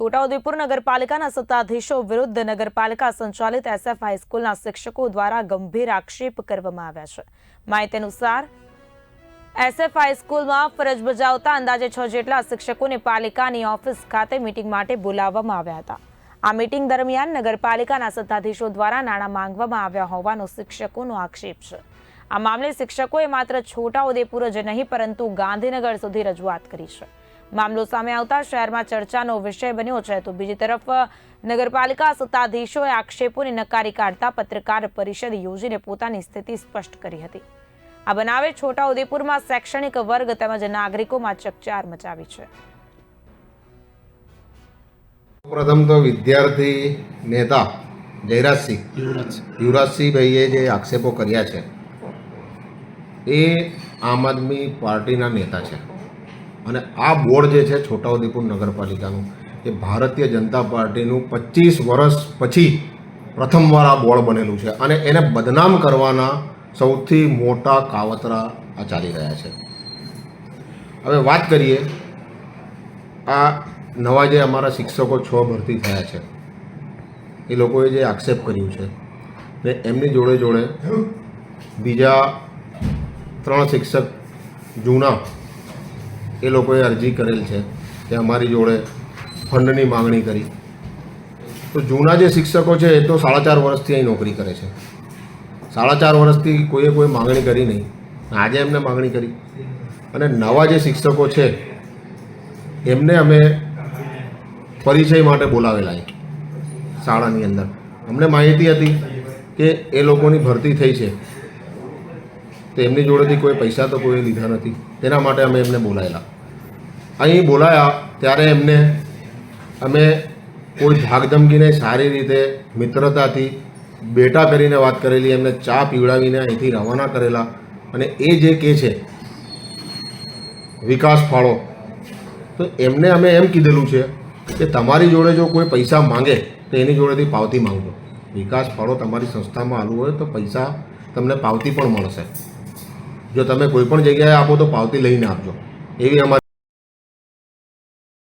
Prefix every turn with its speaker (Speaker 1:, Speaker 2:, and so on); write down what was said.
Speaker 1: છોટાઉદેપુર નગરપાલિકાના સત્તાધીશો વિરુદ્ધ નગરપાલિકા સંચાલિત એસએફ હાઈસ્કૂલના શિક્ષકો દ્વારા ગંભીર આક્ષેપ કરવામાં આવ્યા છે. માહિતી અનુસાર એસએફ હાઈસ્કૂલમાં ફરજ બજાવતા અંદાજે છ જેટલા શિક્ષકોને પાલિકાની ઓફિસ ખાતે મીટિંગ માટે બોલાવવામાં આવ્યા હતા. આ મીટિંગ દરમિયાન નગરપાલિકાના સત્તાધીશો દ્વારા નાણાં માંગવામાં આવ્યા હોવાનો શિક્ષકોનો આક્ષેપ છે. આ મામલે શિક્ષકોએ માત્ર છોટાઉદેપુર જ નહીં, પરંતુ ગાંધીનગર સુધી રજૂઆત કરી છે. મામલો સામે આવતા શહેરમાં ચર્ચાનો વિષય બન્યો છે. તો બીજી તરફ નગરપાલિકા સત્તાધીશોએ આક્ષેપોને નકારી કાઢતા પત્રકાર પરિષદ યોજીને પોતાની સ્થિતિ સ્પષ્ટ કરી હતી. આ બનાવે છોટાઉદેપુરમાં શૈક્ષણિક વર્ગ તેમજ નાગરિકોમાં ચકચાર મચાવી છે.
Speaker 2: પ્રથમ તો વિદ્યાર્થી નેતા જયરાજસિંહ યુવરાજસિંહભાઈએ જે આક્ષેપો કર્યા છે એ આમ આદમી પાર્ટીના નેતા છે. અને આ બોર્ડ જે છે છોટાઉદેપુર નગરપાલિકાનું, એ ભારતીય જનતા પાર્ટીનું પચીસ વર્ષ પછી પ્રથમવાર આ બોર્ડ બનેલું છે અને એને બદનામ કરવાના સૌથી મોટા કાવતરા આ ચાલી રહ્યા છે. હવે વાત કરીએ, આ નવા જે અમારા શિક્ષકો છ ભરતી થયા છે, એ લોકોએ જે આક્ષેપ કર્યું છે ને એમની જોડે જોડે બીજા ત્રણ શિક્ષક જૂના એ લોકોએ અરજી કરેલ છે કે અમારી જોડે ફંડની માગણી કરી. તો જૂના જે શિક્ષકો છે, એ તો સાડા ચાર વર્ષથી અહીં નોકરી કરે છે. સાડા ચાર વર્ષથી કોઈએ કોઈ માગણી કરી નહીં. આજે એમને માગણી કરી. અને નવા જે શિક્ષકો છે, એમને અમે પરિચય માટે બોલાવેલા અહીં શાળાની અંદર. અમને માહિતી હતી કે એ લોકોની ભરતી થઈ છે. તો એમની જોડેથી કોઈ પૈસા તો કોઈ લીધા નથી. તેના માટે અમે એમને બોલાયેલા. અહીં બોલાયા ત્યારે એમને અમે કોઈ ધાકધમકીને સારી રીતે, મિત્રતાથી બેટા કરીને વાત કરેલી, એમને ચા પીવડાવીને અહીંથી રવાના કરેલા. અને એ જે કે છે, વિકાસ ફાળો, તો એમને અમે એમ કીધેલું છે કે તમારી જોડે જો કોઈ પૈસા માંગે, તો એની જોડેથી પાવતી માંગજો. વિકાસ ફાળો તમારી સંસ્થામાં આલવું હોય તો પૈસા તમને પાવતી પણ મળશે. જો તમે કોઈ પણ જગ્યાએ આપો તો પાવતી લઈને આપજો. એવી અમારી